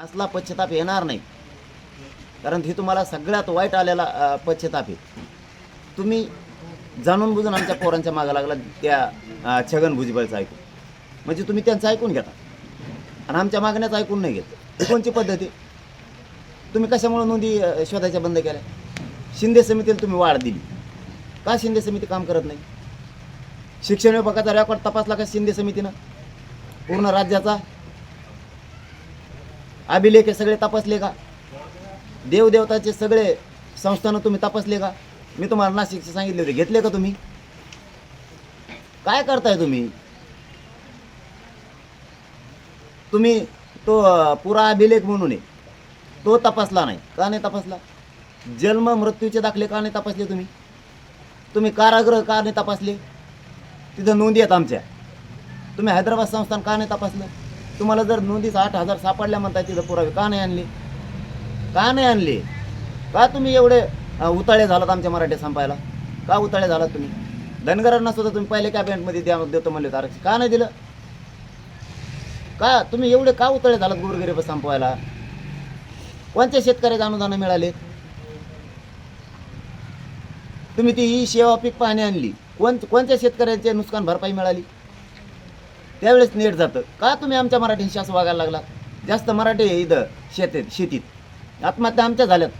असला पश्चाताप येणार नाही. कारण हे तुम्हाला सगळ्यात वाईट आलेला पश्चाताप आहे. तुम्ही जाणून बुजून आमच्या पोरांच्या मागं लागला त्या छगन भुजबळचं ऐकून. म्हणजे तुम्ही त्यांचं ऐकून घेता. आणि आमच्या मागण्याचं ऐकून नाही घेत. कोणची पद्धती तुम्ही कशामुळे नोंदी शोधायच्या बंद केल्या? शिंदे समितीला तुम्ही वाढ दिली. का शिंदे समिती काम करत नाही? शिक्षण विभागाचा रेकॉर्ड तपासला का शिंदे समितीनं? पूर्ण राज्याचा? अभिलेखे सगळे तपासले का? देवदेवताचे सगळे संस्थानं तुम्ही तपासले का? मी तुम्हाला नाशिकचे सांगितले होते घेतले का तुम्ही? काय करताय तुम्ही? तुम्ही तो पुरा अभिलेख म्हणून आहे. तो तपासला नाही का नाही तपासला? जन्म मृत्यूचे दाखले का नाही तपासले तुम्ही? तुम्ही कारागृह का नाही तपासले? तिथं नोंदी आहेत आमच्या. तुम्ही हैदराबाद संस्थान का नाही तपासलं? तुम्हाला जर नोंदीच आठ हजार सापडल्या म्हणताय तिथं पुरावे का नाही आणले? का नाही आणले? का तुम्ही एवढे उताळे झालात आमच्या मराठी संपायला? का उताळे झालात तुम्ही? धनगरांना सुद्धा तुम्ही पहिले कॅबिनेटमध्ये द्या देतो म्हणले आरक्षण. का नाही दिलं? का? तुम्ही एवढे का उताळे झालात गोरगरीब संपवायला? कोणत्या शेतकऱ्याचे अनुदान मिळाले? तुम्ही ती ही सेवा पीक पाहणी आणली. कोण कोणत्या शेतकऱ्यांचे नुकसान भरपाई मिळाली? त्यावेळेस नेट जातं. का तुम्ही आमच्या मराठीशी असं वागायला लागला? जास्त मराठी इथं शेतीत शेतीत. आत्महत्या आमच्या झाल्यात.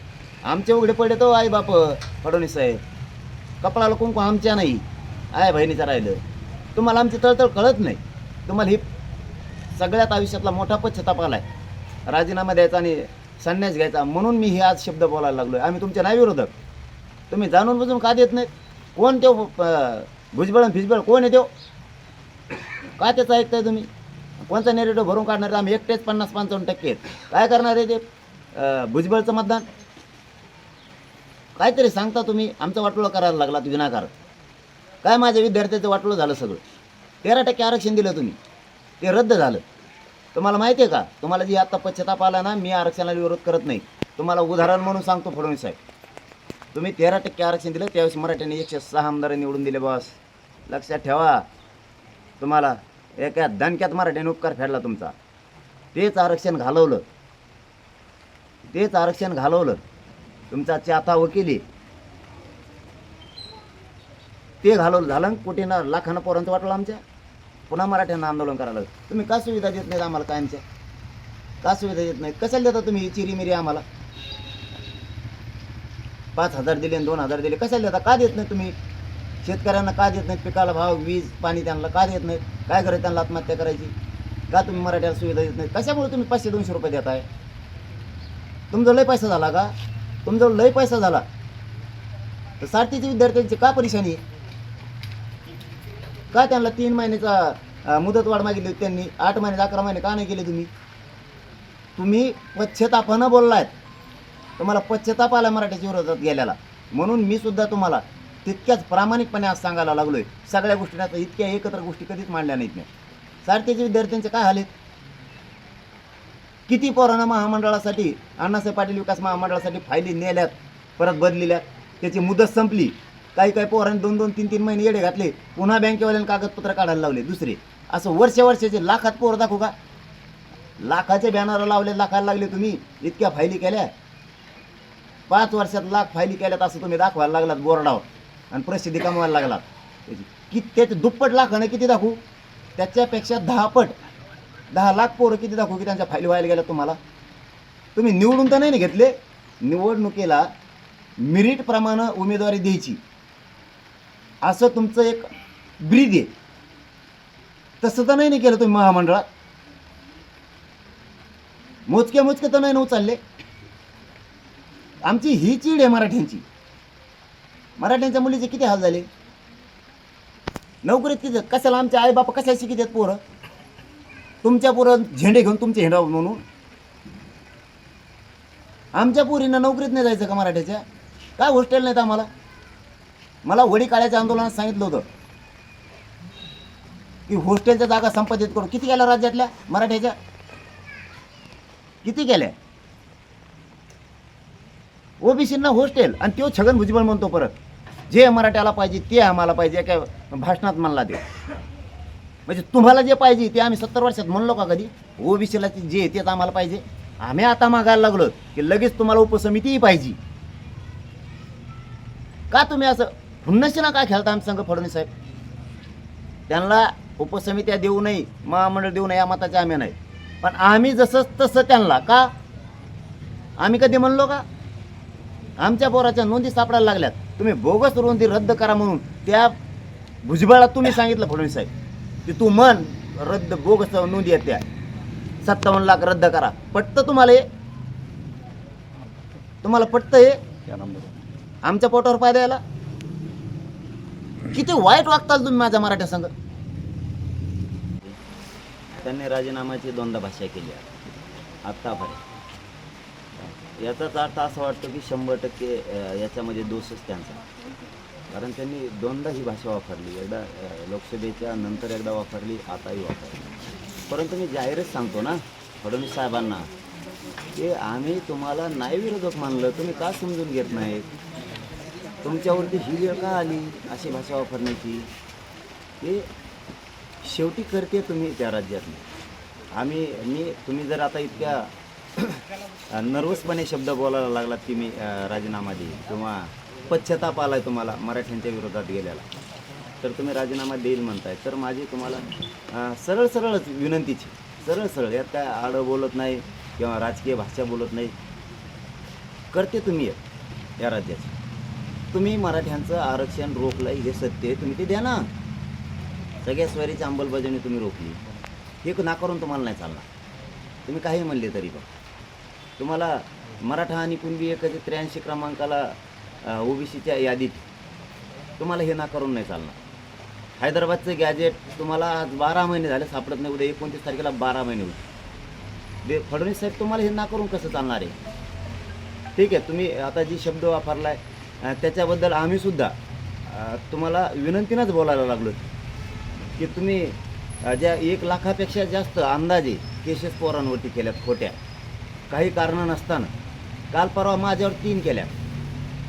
आमचे उघडे पडले तो आई बाप फडणवीस साहेब. कपडाला कुंकू आमच्या नाही. आय बहिणीचं राहिलं. तुम्हाला आमची तळतळ कळत नाही. तुम्हाला ही सगळ्यात आयुष्यातला मोठा पश्चाताप आहे राजीनामा द्यायचा आणि संन्यास घ्यायचा म्हणून मी हे आज शब्द बोलायला लागलो आम्ही तुमच्या नाही विरोधक तुम्ही जाणून बुजून का देत नाहीत? कोण त्यो भुजबळ आणि फिजबळ कोण आहे देव का त्याचं ऐकताय तुम्ही? कोणता नेरेटिव्ह भरून काढणार आम्ही एकटेच पन्नास पंचावन्न टक्के आहेत. काय करणार आहे ते? भुजबळचं मतदान? काहीतरी सांगता तुम्ही? आमचं वाटोळं करायला लागला तुम्ही विनाकार काय माझ्या विद्यार्थ्याचं वाटोळं झालं सगळं? तेरा टक्के आरक्षण दिलं तुम्ही. ते रद्द झालं. तुम्हाला माहिती आहे का? तुम्हाला जी आत्ता पश्चाताप आला ना मी आरक्षणाला विरोध करत नाही. तुम्हाला उदाहरण म्हणून सांगतो फडणवीस साहेब. तुम्ही तेरा टक्के आरक्षण दिलं त्यावेळेस मराठ्यांनी एकशे सहा आमदार निवडून दिले बॉस. लक्षात ठेवा. तुम्हाला एका दणक्यात मराठ्याने उपकार फेडला तुमचा. तेच आरक्षण घालवलं. तेच आरक्षण घालवलं. तुमचा चाथा वकिली. ते घालवलं झालं कोटीना लाखानं पोरांचं वाटलं आमच्या. पुन्हा मराठ्यांना आंदोलन करायला लागलं. तुम्ही का सुविधा देत नाहीत आम्हाला कायमच्या? का सुविधा देत नाही कशाला देता तुम्ही चिरी मिरी आम्हाला? पाच हजार दिले आणि दोन हजार दिले. कशाला देता? का देत नाही तुम्ही? शेतकऱ्यांना का देत नाहीत? पिकाला भाव वीज पाणी त्यांना का देत नाहीत? काय करायचं? त्यांना आत्महत्या करायची? का तुम्ही मराठ्याला सुविधा देत नाहीत? कशामुळे तुम्ही पाचशे दोनशे रुपये देत आहे तुमचा लय पैसा झाला का? तुमचा लय पैसा झाला. तर साठीच्या विद्यार्थ्यांची का परेशानी? का त्यांना तीन महिन्याचा मुदतवाढ मागितली होती त्यांनी? आठ महिने अकरा महिने का नाही केले तुम्ही? तुम्ही पश्चतापानं बोललायत. तुम्हाला पश्चताप आला मराठीच्या विरोधात गेल्याला. म्हणून मी सुद्धा तुम्हाला तितक्याच प्रामाणिकपणे आज सांगायला लागलोय. सगळ्या गोष्टी आता इतक्या एकत्र गोष्टी कधीच मांडल्या नाहीत नाही सारथीच्या विद्यार्थ्यांचे काय हाल आहेत? किती पोरांना महामंडळासाठी अण्णासाहेब पाटील विकास महामंडळासाठी फायली नेल्यात परत बदलिल्यात त्याची मुदत संपली. काही काही पोरांनी दोन दोन तीन तीन महिने येडे घातले पुन्हा बँकेवाल्याने कागदपत्र काढायला लावले दुसरे. असं वर्ष वर्षाचे लाखात पोर दाखवू का? लाखाचे बॅनर लावले लाखाला लागले तुम्ही इतक्या फायली केल्या? पाच वर्षात लाख फायली केल्यात असं तुम्ही दाखवायला लागलात बोर्डावर. आणि प्रसिद्धी कमवायला लागला. त्याची किती त्याचे दुप्पट लाखानं किती दाखवू? त्याच्यापेक्षा दहापट दहा लाख पोरं किती दाखवू की त्यांच्या फाईल व्हायला गेल्या तुम्हाला? तुम्ही निवडून तर नाही ना घेतले. निवडणुकीला मेरिटप्रमाणे उमेदवारी द्यायची. असं तुमचं एक ब्रीद आहे. तसं तर नाही ना केलं तुम्ही महामंडळात. मोजके मोजके तर नाही ना उचलले. आमची ही चीड आहे मराठ्यांची. मराठ्यांच्या मुलीचे किती हाल झाले? नोकरीत किती कशाला आमच्या आई बापा कशाला शिकित आहेत पोरं? तुमच्या पोरं झेंडे घेऊन तुमचे झेंडा म्हणून? आमच्या पोरींना नोकरीत नाही जायचं का मराठ्याच्या? काय हॉस्टेल नाहीत आम्हाला? मला वडी काळ्याच्या आंदोलनात सांगितलं होतं. की हॉस्टेलच्या जागा संपादित करून किती गेल्या राज्यातल्या मराठ्याच्या? किती गेल्या ओबीसींना हॉस्टेल आणि तो छगन भुजबळ म्हणतो परत. जे मराठ्याला पाहिजे ते आम्हाला पाहिजे एका भाषणात म्हणला ते. म्हणजे तुम्हाला जे पाहिजे ते आम्ही सत्तर वर्षात म्हणलो का कधी? ओबीसीला जे तेच आम्हाला पाहिजे. आम्ही आता मागायला लागलो की लगेच तुम्हाला उपसमितीही पाहिजे. का तुम्ही असं हुन्नशीना का खेळता आम्ही संघ फडणवीस साहेब? त्यांना उपसमित्या देऊ नये महामंडळ देऊ नये या मताचे आम्ही नाही. पण आम्ही जसं तसं त्यांना का? आम्ही कधी म्हणलो का? आमच्या पोराच्या नोंदी सापडायला लागल्यात. तुम्ही बोगस नोंदी रद्द करा म्हणून त्या भुजबळात तुम्ही सांगितलं फडणवीस साहेब की तू म्हण रद्द बोगस नोंदी आहेत त्या. सत्तावन्न लाख रद्द करा. पटतं तुम्हाला हे? तुम्हाला पटतं हे? आमच्या पोटावर पाय द्यायला? किती वाईट वागताल तुम्ही माझ्या मराठ्या संघ? त्यांनी राजीनाम्याची दोनदा भाषा केली आहे. आत्तापर्यंत. याचाच अर्थ असा वाटतो की शंभर टक्के याच्यामध्ये दोषच त्यांचा. कारण त्यांनी दोनदा ही भाषा वापरली. एकदा लोकसभेच्या नंतर एकदा वापरली आताही वापरली. परंतु मी जाहीरच सांगतो ना फडणवीस साहेबांना की आम्ही तुम्हाला नाही विरोधक मानलं तुम्ही का समजून घेत नाहीत? तुमच्यावरती ही वेळ का आली अशी भाषा वापरण्याची? की शेवटी करते तुम्ही त्या राज्यातली आम्ही मी तुम्ही जर आता इतक्या नर्वसपणे शब्द बोलायला लागलात की मी राजीनामा देईन किंवा पश्चाताप आलाय तुम्हाला मराठ्यांच्या विरोधात गेल्याला. तर तुम्ही राजीनामा देईल म्हणताय. तर माझी तुम्हाला सरळ सरळच विनंतीची सरळ सरळ यात काय आडं बोलत नाही किंवा राजकीय भाषा बोलत नाही. करते तुम्ही आहेत या राज्याचं. तुम्ही मराठ्यांचं आरक्षण रोखलं हे सत्य आहे तुम्ही ते द्या ना. सगळ्या स्वारीची अंमलबजावणी तुम्ही रोखली. हे नाकारून तुम्हाला नाही चालणार. तुम्ही काही म्हणले तरी पण. तुम्हाला मराठा आणि कुणबी एखादी त्र्याऐंशी क्रमांकाला ओबीसीच्या यादीत तुम्हाला हे नाकारून नाही चालणार. हैदराबादचं गॅजेट तुम्हाला आज बारा महिने झाले सापडत नाही उद्या एकोणतीस तारखेला बारा महिने होईल. दे फडणवीस साहेब तुम्हाला हे नाकारून कसं चालणार आहे? ठीक आहे तुम्ही आता जी शब्द वापरलाय आहे त्याच्याबद्दल आम्हीसुद्धा तुम्हाला विनंतीनंच बोलायला लागलो की तुम्ही ज्या एक लाखापेक्षा जास्त अंदाजे केसेस पोरांवरती केल्यात खोट्या. काही कारणं नसताना. काल परवा माझ्यावर तीन केल्या.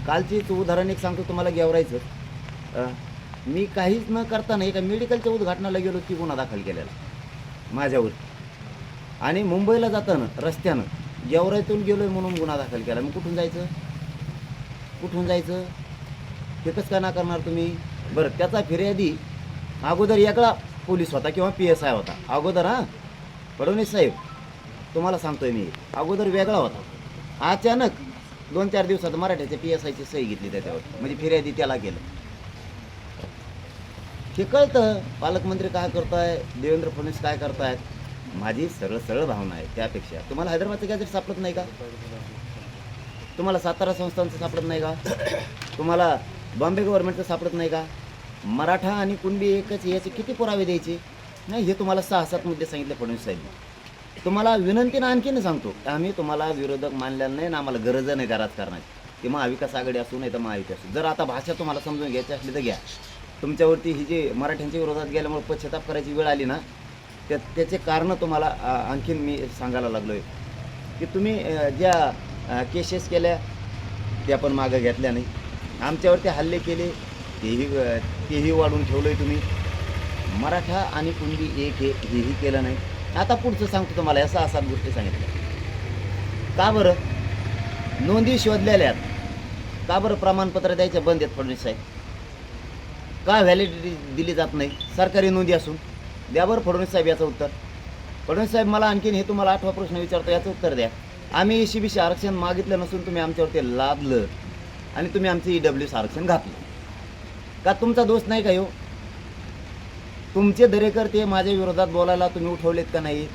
कालचीच उदाहरण एक सांगतो तुम्हाला गेवरायचं मी काहीच न करताना एका मेडिकलच्या उद्घाटनाला गेलो ती गुन्हा दाखल केलेला. माझ्यावर. आणि मुंबईला जाताना रस्त्यानं गेवरायतून गेलो आहे म्हणून गुन्हा दाखल केला. मग कुठून जायचं? कुठून जायचं? हे कसं काय ना करणार तुम्ही? बरं त्याचा फिर्यादी अगोदर एकळा पोलीस होता किंवा पी एस आय होता. अगोदर हां? फडणवीस साहेब. तुम्हाला सांगतोय मी. अगोदर वेगळा होता. अचानक दोन चार दिवसात मराठ्याच्या पी एस आयची सही घेतली त्याच्यावर. म्हणजे फिर्यादी त्याला गेलं हे कळतं पालकमंत्री काय करताय देवेंद्र फडणवीस काय करतायत? माझी सरळ सरळ भावना आहे त्यापेक्षा. तुम्हाला हैदराबादचं गॅजेट सापडत नाही का? तुम्हाला सातारा संस्थांचं सापडत नाही का? तुम्हाला बॉम्बे गव्हर्नमेंटचं सापडत नाही का? मराठा आणि कुणबी एकच याचे किती पुरावे द्यायचे? नाही हे तुम्हाला सहा सात मुद्दे सांगितले फडणवीस साहेब तुम्हाला विनंतीनं आणखीन सांगतो आम्ही तुम्हाला विरोधक मानल्या नाही ना आम्हाला गरज नाही का राजकारणाची की महाविकास आघाडी असू नाही तर महायुती असू. जर आता भाषा तुम्हाला समजून घ्यायची असली तर घ्या. तुमच्यावरती ही जी मराठ्यांच्या विरोधात गेल्यामुळे पश्चाताप करायची वेळ आली ना त्या त्याचे कारणं तुम्हाला आणखीन मी सांगायला लागलो आहे की तुम्ही ज्या केसेस केल्या त्या पण मागं घेतल्या नाही. आमच्यावरती हल्ले केले तेही तेही वाढून ठेवलं आहे तुम्ही. मराठा आणि कुणबी एक हे हेही केलं नाही. आता पुढचं सांगतो तुम्हाला या सहा सात गोष्टी सांगितल्या. का बरं? नोंदी शोधलेल्या आहेत. का बरं प्रमाणपत्र द्यायचे बंद आहेत फडणवीस साहेब? का व्हॅलिडिटी दिली जात नाही? सरकारी नोंदी असून. द्या बरं फडणवीस साहेब याचं उत्तर. फडणवीस साहेब मला आणखीन हे तुम्हाला आठवा प्रश्न विचारतो याचं उत्तर द्या. आम्ही एसी बीसी आरक्षण मागितलं नसून तुम्ही आमच्यावरती लादलं आणि तुम्ही आमचं ई डब्ल्यू आरक्षण घातलं. का तुमचा दोष नाही का हो तुमचे दरेकर ते माझ्या विरोधात बोलायला तुम्ही उठवलेत का नाही?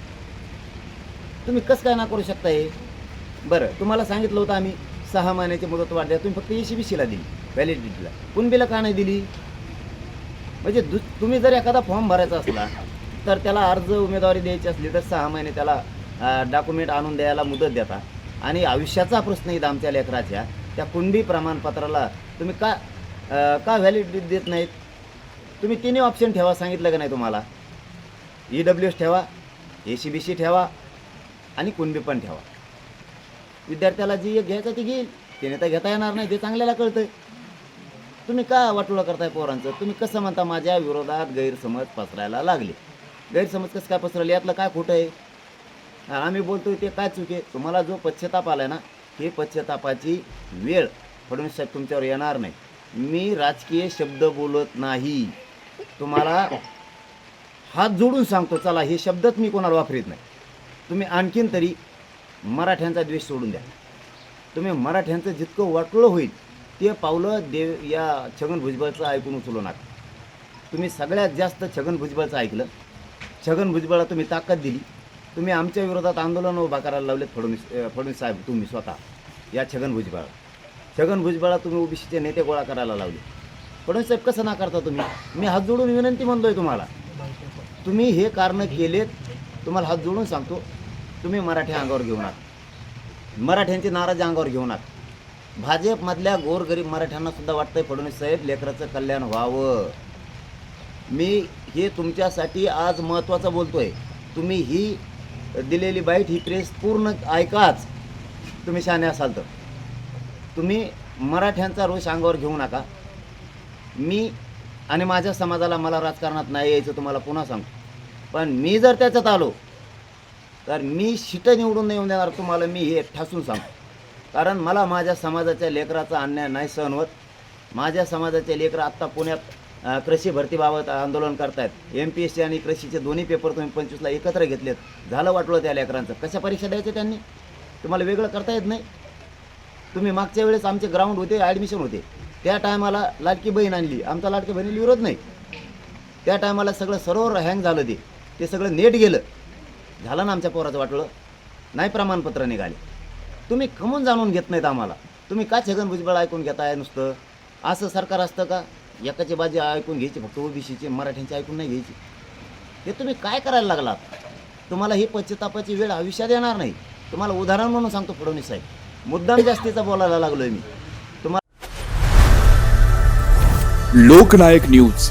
तुम्ही कसं काय ना करू शकता हे बरं तुम्हाला सांगितलं होतं आम्ही सहा महिन्याची मुदत वाढल्या तुम्ही फक्त एसी बी सीला दिली व्हॅलिडिटीला कुणबीला का नाही दिली? म्हणजे दु तुम्ही जर एखादा फॉर्म भरायचा असला तर त्याला अर्ज उमेदवारी द्यायची असली तर सहा महिने त्याला डॉक्युमेंट आणून द्यायला मुदत देता. आणि आयुष्याचा प्रश्न इथं आमच्या लेकराच्या त्या कुणबी प्रमाणपत्राला तुम्ही का का व्हॅलिडिटी देत नाहीत? तुम्ही तिन्ही ऑप्शन ठेवा सांगितलं का नाही तुम्हाला? ई डब्ल्यू एस ठेवा ए सी बी सी ठेवा आणि कुणबी पण ठेवा. विद्यार्थ्याला जी एक घ्यायचं ती घेईल. तिने तर घेता येणार नाही ते चांगल्याला कळतंय. तुम्ही का वाटोळा करताय पोरांचं? तुम्ही कसं म्हणता माझ्या विरोधात गैरसमज पसरायला लागले? गैरसमज कसं काय पसरले? यातलं काय खोटं आहे? आम्ही बोलतोय ते काय चुके तुम्हाला जो पश्चाताप आलाय ना हे पश्चातापाची वेळ फडणवीस साहेब तुमच्यावर येणार नाही. मी राजकीय शब्द बोलत नाही. तुम्हाला हात जोडून सांगतो चला हे शब्दच मी कोणाला वापरीत नाही. तुम्ही आणखीन तरी मराठ्यांचा द्वेष सोडून द्या. तुम्ही मराठ्यांचं जितकं वाटलं होईल ते पावलं देव या छगन भुजबळचं ऐकून उचलू नका. तुम्ही सगळ्यात जास्त छगन भुजबळचं ऐकलं. छगन भुजबळला तुम्ही ताकद दिली. तुम्ही आमच्या विरोधात आंदोलन उभा करायला लावलेत फडणवीस फडणवीस साहेब तुम्ही स्वतः या छगन भुजबळ छगन भुजबळला तुम्ही ओबीसीचे नेते गोळा करायला लावले. फडणवीस साहेब कसं नाकारता तुम्ही? मी हात जोडून विनंती म्हणतोय तुम्हाला. तुम्ही हे कारणं केलेत तुम्हाला हात जोडून सांगतो तुम्ही मराठी अंगावर घेऊन आहात मराठ्यांची नाराज अंगावर घेऊन आहात भाजपमधल्या गोरगरीब मराठ्यांना सुद्धा वाटतंय फडणवीस साहेब लेकराचं कल्याण व्हावं. मी हे तुमच्यासाठी आज महत्त्वाचं बोलतोय. तुम्ही ही दिलेली बाईट ही प्रेस पूर्ण ऐकाच. तुम्ही शाने असाल तर. तुम्ही मराठ्यांचा रोष अंगावर घेऊ नका. मी आणि माझ्या समाजाला मला राजकारणात नाही यायचं तुम्हाला पुन्हा सांगतो. पण मी जर त्याच्यात आलो तर मी शिटं निवडून नाही येऊन देणार तुम्हाला मी हे ठासून सांगतो. कारण मला माझ्या समाजाच्या लेकराचा अन्याय नाही सहन होत. माझ्या समाजाचे लेकरं आत्ता पुण्यात कृषी भरतीबाबत आंदोलन करतायत. एम पी एस सी आणि कृषीचे दोन्ही पेपर तुम्ही पंचवीसला एकत्र घेतलेत. झालं वाटलं त्या लेकरांचं. कशा परीक्षा द्यायच्या त्यांनी? तुम्हाला वेगळं करता येत नाही. तुम्ही मागच्या वेळेस आमचे ग्राउंड होते ॲडमिशन होते. त्या टायमाला लाडकी बहीण आणली. आमचा लाडकी बहिणीला विरोध नाही. त्या टायमाला सगळं सरोवर हँग झालं ते. ते सगळं नेट गेलं. झालं ना आमच्या पोराचं वाटलं नाही प्रमाणपत्र निघाले. तुम्ही कमून जाणून घेत नाहीत आम्हाला. तुम्ही का छगन भुजबळ ऐकून घेताय नुसतं? असं सरकार असतं का? एकाची बाजी ऐकून घ्यायची फक्त ओबीसीची मराठ्यांची ऐकून नाही घ्यायची. हे तुम्ही काय करायला लागलात? तुम्हाला ही पश्चितापाची वेळ आयुष्यात येणार नाही. तुम्हाला उदाहरण म्हणून सांगतो फडणवीस साहेब. मुद्दाम जास्तीचा बोलायला लागलोय मी. लोकनायक न्यूज.